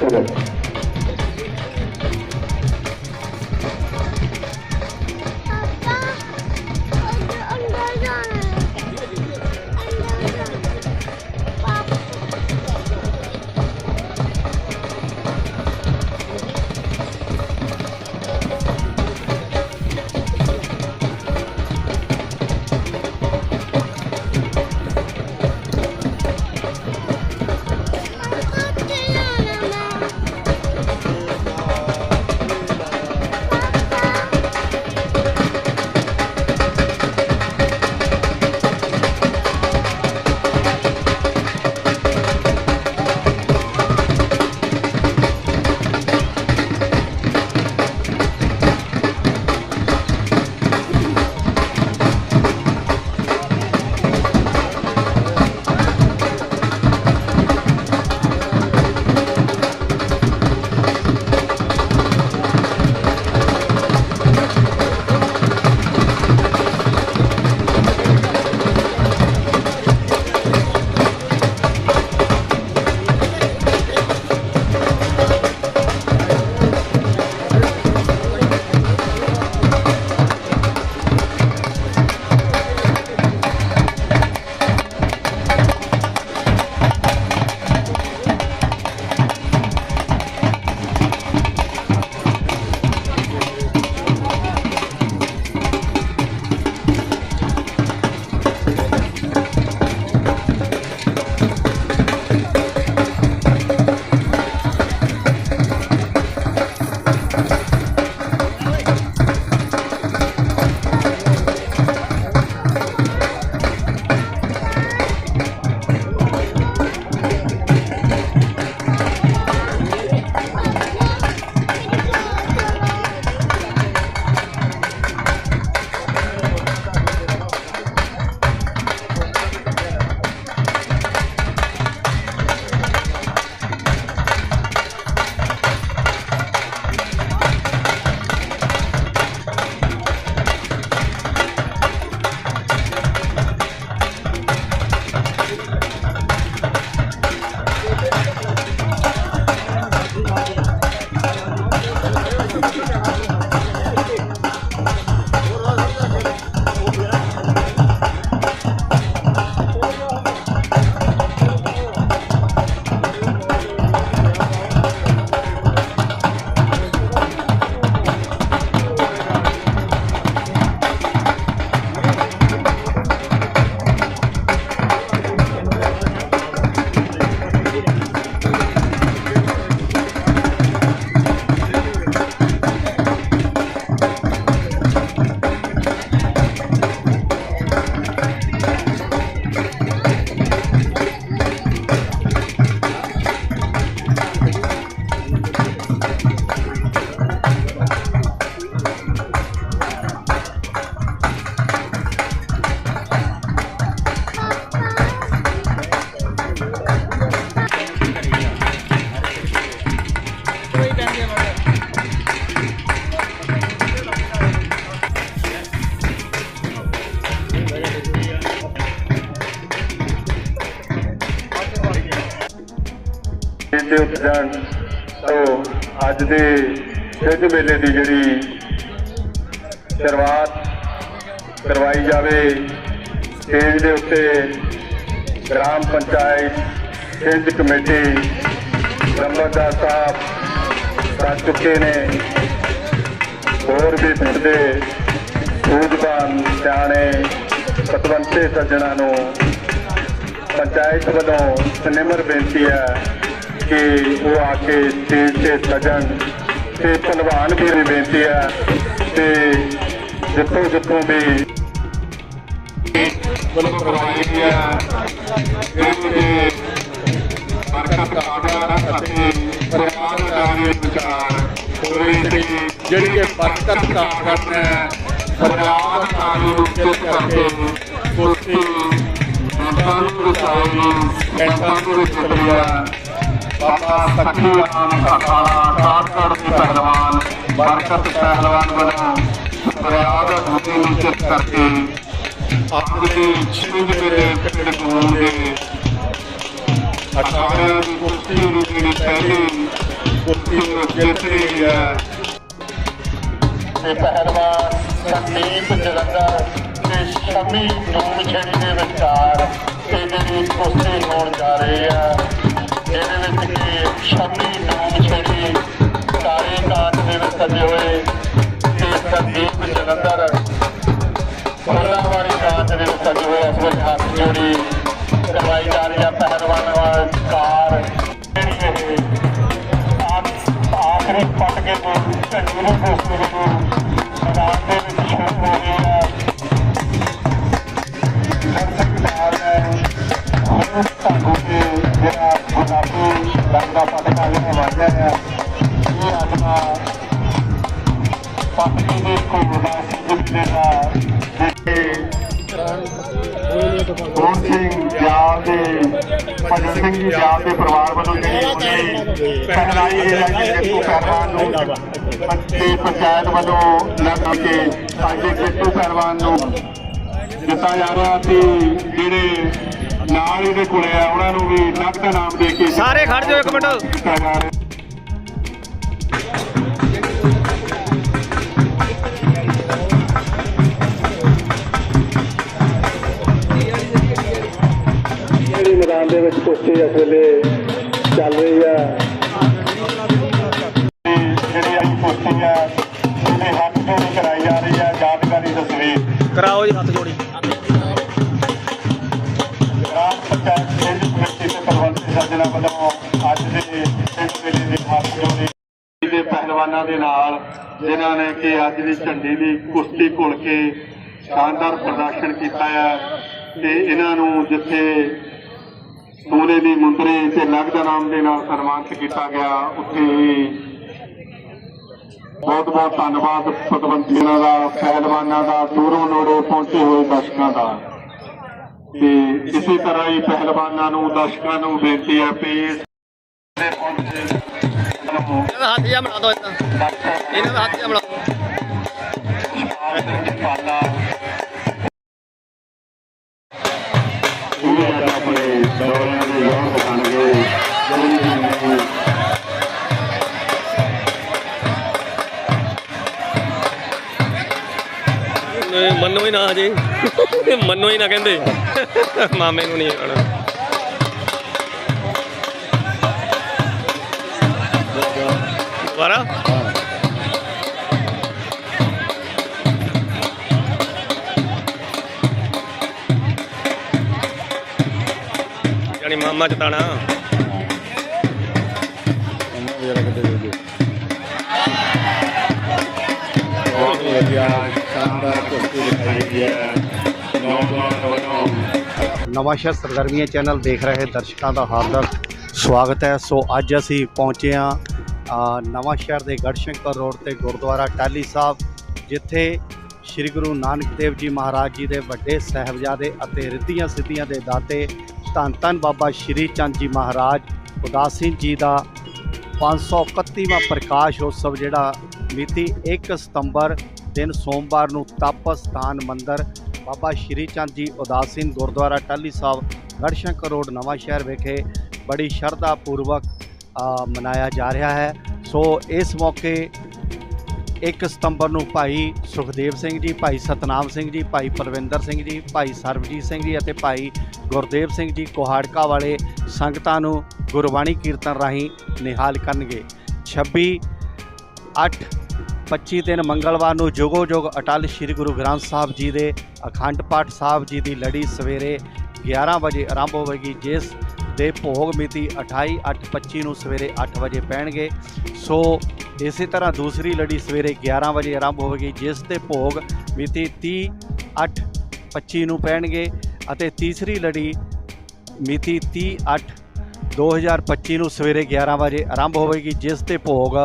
Gracias. ਦੇ ਉੱਠ ਜਾਣ ਤੋਂ ਅੱਜ ਦੇ ਸਿੱਧ ਮੇਲੇ ਦੀ ਜਿਹੜੀ ਸ਼ੁਰੂਆਤ ਕਰਵਾਈ ਜਾਵੇ, ਸਟੇਜ ਦੇ ਉੱਤੇ ਗ੍ਰਾਮ ਪੰਚਾਇਤ, ਸਿੰਧ ਕਮੇਟੀ ਨੰਬਰਦਾਰ ਸਾਹਿਬ ਕਰ ਚੁੱਕੇ ਨੇ। ਹੋਰ ਵੀ ਪਿੰਡ ਦੇ ਸੂਝਵਾਨ ਸਿਆਣੇ, ਸਤਵੰਤੇ ਸੱਜਣਾ ਨੂੰ ਪੰਚਾਇਤ ਵੱਲੋਂ ਸਨਿਮਰ ਬੇਨਤੀ ਹੈ ਕਿ ਉਹ ਆ ਕੇ ਸਟੇਜ ਤੇ ਸਜਣ ਤੇ ਭਲਵਾਨ ਵੀ ਬੇਨਤੀ ਹੈ ਤੇ ਜਿੱਥੋਂ ਜਿੱਥੋਂ ਵੀ ਵੱਲੋਂ ਕਰਵਾਈ ਗਈ ਹੈ ਜਿਹੜੇ ਬਰਕਤ ਕਾਮਨਾ ਅਤੇ ਪਰਿਵਾਰ ਦਾ ਵਿਚਾਰ ਹੋਵੇ ਤੇ ਜਿਹੜੀ ਕਿ ਬਰਕਤ ਕਾਮਨਾ ਹੈ, ਪਰਿਵਾਰ ਦਾ ਰੂਪ ਕਰਕੇ ਕੁਸ਼ਤੀ ਮਾਤਾ ਨੂੰ ਰਸਾਈ ਐਂਟਾਂ ਨੂੰ ਰਸਲੀਆ ਬਾਬਾ ਸੱਖੀ ਰਾਮ ਸਖਾਲਾ ਕਾਟਕੜ ਦੇ ਪਹਿਲਵਾਨ, ਬਰਕਤ ਪਹਿਲਵਾਨ ਵੱਲੋਂ ਪਰਿਵਾਰ ਦਾ ਰੂਪ ਨਿਸ਼ਚਿਤ ਕਰਕੇ ਆਪਣੇ ਛਿੰਝ ਮੇਰੇ ਪਿੰਡ ਕੋਲ ਦੇ ਅਠਾਰਾਂ ਦੀ ਕੁਸ਼ਤੀ ਨੂੰ ਜਿਹੜੀ ਪਹਿਲੀ ਕੁਸ਼ਤੀ ਨੂੰ ਜਿੱਤ ਲਈ ਹੈ। ਤੇ ਪਹਿਲਵਾਨ ਸੰਦੀਪ ਜਲੰਧਰ ਤੇ ਸ਼ਮੀ ਨੂਮਛੜੀ ਦੇ ਵਿਚਾਰ ਇਹ ਜਿਹੜੀ ਕੁਸ਼ਤੀ ਹੋਣ ਜਾ ਰਹੀ ਹੈ ਇਹਦੇ ਵਿੱਚ ਕਿ ਸ਼ਮੀ ਨੂਮਛੜੀ ਕਾਲੇ ਕਾਟ ਦੇ ਵਿੱਚ ਸਜੇ ਹੋਏ ਤੇ ਸੰਦੀਪ ਜਲੰਧਰ ਫੁੱਲਾਂ ਵਾਲੀ ਕਾਂਚ ਦੇ ਵਿੱਚ ਸਜੇ ਹੋਏ ਇਸ ਵਿੱਚ ਹੱਥ ਜੋੜੀ ਕਰਵਾਈ ਜਾ ਪਹਿਲਵਾਨ ਕਾਰ ਜਿਹੜੀ ਇਹ ਆਖਰੀ ਪੱਟ ਕੇ ਤੋਂ ਝੰਡੀ ਨੂੰ ਕੋਸਤੇ ਨੂੰ ਦਾ ਪਟਕਾ ਜਿਹੜਾ ਵਾਜਿਆ ਹੈ ਇਹ ਆਤਮਾ ਪਤਨੀ ਦੇ ਕੋਲ ਦਾ ਜਿੰਦੇ ਦਾ ਗੋਨ ਸਿੰਘ ਜਾਲ ਦੇ ਭਜਨ ਸਿੰਘ ਜੀ ਜਾਲ ਦੇ ਪਰਿਵਾਰ ਵੱਲੋਂ ਜਿਹੜੀ ਉਹਨੇ ਪਹਿਲਾਈ ਗਈ ਹੈ ਕਿ ਪਹਿਲਵਾਨ ਨੂੰ ਤੇ ਪੰਚਾਇਤ ਵੱਲੋਂ ਲਗਾ ਕੇ ਦੇ ਕਿੱਟੂ ਪਹਿਲਵਾਨ ਨੂੰ ਦਿੱਤਾ ਜਾ ਰਿਹਾ ਤੇ ਜਿਹੜੇ ਨਾਲ ਇਹਦੇ ਕੋਲੇ ਆ ਉਹਨਾਂ ਨੂੰ ਵੀ ਨਕਦ ਨਾਮ ਦੇ ਕੇ ਸਾਰੇ ਖੜ ਜਾਓ ਇੱਕ ਮਿੰਟ। ਮੈਦਾਨ ਦੇ ਵਿੱਚ ਕੁਸ਼ਤੀ ਇਸ ਵੇਲੇ ਚੱਲ ਰਹੀ ਹੈ ਤੇ ਜਿਹੜੀ ਅੱਜ ਕੁਸ਼ਤੀ ਹੈ ਉਹਦੇ ਹੱਥ ਜੋੜੀ ਕਰਾਈ ਜਾ ਰਹੀ ਹੈ ਯਾਦਗਾਰੀ ਤਸਵੀਰ ਕਰਾਓ ਜੀ ਹੱਥ ਜੋੜੀ। ਸੱਜਣਾ ਵੱਲੋਂ ਅੱਜ ਦੇ ਪਿੰਡ ਮੇਲੇ ਦੇ ਹੱਥ ਜੋੜੀ ਦੇ ਪਹਿਲਵਾਨਾਂ ਦੇ ਨਾਲ, ਜਿਨ੍ਹਾਂ ਨੇ ਕਿ ਅੱਜ ਦੀ ਝੰਡੀ ਦੀ ਕੁਸ਼ਤੀ ਘੁਲ ਕੇ ਸ਼ਾਨਦਾਰ ਪ੍ਰਦਰਸ਼ਨ ਕੀਤਾ ਹੈ ਤੇ ਇਹਨਾਂ ਨੂੰ ਜਿੱਥੇ ਸੋਨੇ ਦੀ ਮੁੰਦਰੀ ਤੇ ਨਗਦ ਨਾਮ ਦੇ ਨਾਲ ਸਨਮਾਨਿਤ ਕੀਤਾ ਗਿਆ, ਉੱਥੇ ਹੀ ਬਹੁਤ ਬਹੁਤ ਧੰਨਵਾਦ ਪਤਵੰਤੀਆਂ ਦਾ, ਪਹਿਲਵਾਨਾਂ ਦਾ, ਦੂਰੋਂ ਨੇੜੇ ਪਹੁੰਚੇ ਹੋਏ ਦਰਸ਼ਕਾਂ ਦਾ। ਤੇ ਇਸੇ ਤਰ੍ਹਾਂ ਹੀ ਪਹਿਲਵਾਨਾਂ ਨੂੰ, ਦਰਸ਼ਕਾਂ ਨੂੰ ਬੇਨਤੀ ਹੈ ਕਿ ਹੱਥ ਜਿਹਾ ਬਣਾ ਦਿਓ ਇਹਨਾਂ ਦਾ ਹੱਥ ਜਿਹਾ ਬਣਾ ਮੰਨੋ ਹੀ ਨਾ ਕਹਿੰਦੇ। ਮਾਮੇ ਨੂੰ ਨਹੀਂ ਆਣਾ ਦੁਬਾਰਾ। ਯਾਨੀ ਮਾਮਾ ਚਤਾਣਾ। ਬਹੁਤ ਵਧੀਆ, ਸ਼ਾਨਦਾਰ ਕੁਸ਼ਤੀ ਦਿਖਾਈ ਗਈ ਨਵਾਂਸ਼ਹਿਰ ਸਰਗਰਮੀਆਂ ਚੈਨਲ ਦੇਖ ਰਹੇ ਦਰਸ਼ਕਾਂ ਦਾ ਹਾਰਦਿਕ ਸਵਾਗਤ ਹੈ। ਸੋ ਅੱਜ ਅਸੀਂ ਪਹੁੰਚੇ ਹਾਂ ਨਵਾਂਸ਼ਹਿਰ ਦੇ ਗੜਸ਼ੰਕਰ ਰੋਡ ਤੇ ਗੁਰਦੁਆਰਾ ਟਾਲੀ ਸਾਹਿਬ, ਜਿੱਥੇ ਸ੍ਰੀ ਗੁਰੂ ਨਾਨਕ ਦੇਵ ਜੀ ਮਹਾਰਾਜ ਜੀ ਦੇ ਵੱਡੇ ਸਾਹਿਬਜ਼ਾਦੇ ਅਤੇ ਰਿੱਧੀਆਂ ਸਿੱਧੀਆਂ ਦੇ ਦਾਤੇ ਧੰਨ ਧੰਨ ਬਾਬਾ ਸ਼੍ਰੀ ਚੰਦ ਜੀ ਮਹਾਰਾਜ, ਉਦਾਸੀ ਜੀ ਦਾ 531ਵਾਂ ਪ੍ਰਕਾਸ਼ ਉਤਸਵ ਜਿਹੜਾ ਮਿਤੀ 1 ਸਤੰਬਰ, ਦਿਨ ਸੋਮਵਾਰ ਨੂੰ ਤਪ ਸਥਾਨ ਮੰਦਿਰ ਬਾਬਾ ਸ਼੍ਰੀ ਚੰਦ ਜੀ ਉਦਾਸੀਨ ਗੁਰਦੁਆਰਾ ਟਾਲੀ ਸਾਹਿਬ, ਗੜਸ਼ੰਕਰ ਰੋਡ, ਨਵਾਂ ਸ਼ਹਿਰ ਵਿਖੇ ਬੜੀ ਸ਼ਰਧਾ ਪੂਰਵਕ ਮਨਾਇਆ ਜਾ ਰਿਹਾ ਹੈ। ਸੋ ਇਸ ਮੌਕੇ 1 ਸਤੰਬਰ ਨੂੰ ਭਾਈ ਸੁਖਦੇਵ ਸਿੰਘ ਜੀ, ਭਾਈ ਸਤਨਾਮ ਸਿੰਘ ਜੀ, ਭਾਈ ਪਰਵਿੰਦਰ ਸਿੰਘ ਜੀ, ਭਾਈ ਸਰਬਜੀਤ ਸਿੰਘ ਜੀ ਅਤੇ ਭਾਈ ਗੁਰਦੇਵ ਸਿੰਘ ਜੀ ਕੋਹਾੜਕਾ ਵਾਲੇ ਸੰਗਤਾਂ ਨੂੰ ਗੁਰਬਾਣੀ ਕੀਰਤਨ ਰਾਹੀਂ ਨਿਹਾਲ ਕਰਨਗੇ। 26 8 25 ਦਿਨ ਮੰਗਲਵਾਰ ਨੂੰ ਜੋਗੋ ਜੋਗ ਅਟਲ ਸ੍ਰੀ ਗੁਰੂ ਗ੍ਰੰਥ ਸਾਹਿਬ ਜੀ ਦੇ ਅਖੰਡ ਪਾਠ ਸਾਹਿਬ ਜੀ ਦੀ ਲੜੀ ਸਵੇਰੇ 11 ਵਜੇ ਆਰੰਭ ਹੋਵੇਗੀ, ਜਿਸ ਦੇ ਭੋਗ ਮਿਤੀ 28 8 25 ਨੂੰ ਸਵੇਰੇ 8 ਵਜੇ ਪੈਣਗੇ। ਸੋ ਇਸੇ ਤਰ੍ਹਾਂ ਦੂਸਰੀ ਲੜੀ ਸਵੇਰੇ 11 ਵਜੇ ਆਰੰਭ ਹੋਵੇਗੀ, ਜਿਸ ਦੇ ਭੋਗ ਮਿਤੀ 30 8 25 ਨੂੰ ਪੈਣਗੇ ਅਤੇ ਤੀਸਰੀ ਲੜੀ ਮਿਤੀ 30 8 2025 ਨੂੰ ਸਵੇਰੇ 11 ਵਜੇ ਆਰੰਭ ਹੋਵੇਗੀ, ਜਿਸ ਦੇ ਭੋਗ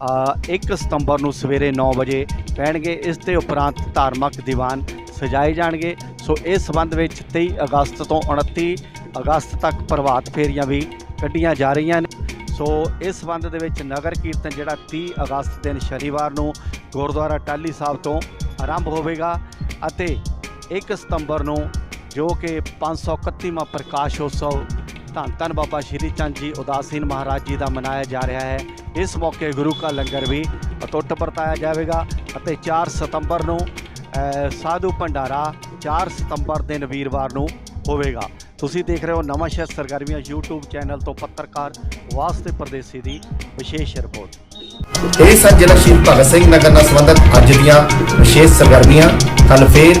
1 ਸਤੰਬਰ ਨੂੰ ਸਵੇਰੇ 9 ਵਜੇ ਪੈਣਗੇ, ਇਸ ਦੇ ਉਪਰੰਤ ਧਾਰਮਿਕ ਦੀਵਾਨ ਸਜਾਏ ਜਾਣਗੇ। ਸੋ ਇਸ ਸੰਬੰਧ ਵਿੱਚ 23 ਅਗਸਤ ਤੋਂ 29 ਅਗਸਤ ਤੱਕ ਪ੍ਰਭਾਤ ਫੇਰੀਆਂ ਵੀ ਕੱਢੀਆਂ ਜਾ ਰਹੀਆਂ ਨੇ। ਸੋ ਇਸ ਸੰਬੰਧ ਦੇ ਵਿੱਚ ਨਗਰ ਕੀਰਤਨ ਜਿਹੜਾ 30 ਅਗਸਤ ਦਿਨ ਸ਼ਨੀਵਾਰ ਨੂੰ ਗੁਰਦੁਆਰਾ ਟਾਲੀ ਸਾਹਿਬ ਤੋਂ ਆਰੰਭ ਹੋਵੇਗਾ ਅਤੇ 1 ਸਤੰਬਰ ਨੂੰ ਜੋ ਕਿ 531ਵਾਂ ਪ੍ਰਕਾਸ਼ ਉਤਸਵ ਧੰਨ ਧੰਨ ਬਾਬਾ ਸ਼੍ਰੀ ਚੰਦ ਜੀ ਉਦਾਸੀਨ ਮਹਾਰਾਜ ਜੀ ਦਾ ਮਨਾਇਆ ਜਾ ਰਿਹਾ ਹੈ। ਇਸ ਮੌਕੇ ਗੁਰੂ ਕਾ ਲੰਗਰ ਵੀ ਅਟੁੱਟ ਵਰਤਾਇਆ ਜਾਵੇਗਾ ਅਤੇ 4 ਸਤੰਬਰ ਨੂੰ ਸਾਧੂ ਭੰਡਾਰਾ 4 ਸਤੰਬਰ ਦਿਨ ਵੀਰਵਾਰ ਨੂੰ ਹੋਵੇਗਾ। ਤੁਸੀਂ ਦੇਖ ਰਹੇ ਹੋ ਨਵਾਂ ਸ਼ਹਿਰ ਸਰਗਰਮੀਆਂ YouTube ਚੈਨਲ ਤੋਂ ਪੱਤਰਕਾਰ ਵਾਸਤੇ ਪਰਦੇਸੀ ਦੀ ਵਿਸ਼ੇਸ਼ ਰਿਪੋਰਟ। ਇਹ ਸਨ ਜ਼ਿਲ੍ਹਾ ਸ਼ਹੀਦ ਭਗਤ ਸਿੰਘ ਨਗਰ ਨਾਲ ਸੰਬੰਧਿਤ ਅੱਜ ਦੀਆਂ ਵਿਸ਼ੇਸ਼ ਸਰਗਰਮੀਆਂ। ਕੱਲ ਫੇਰ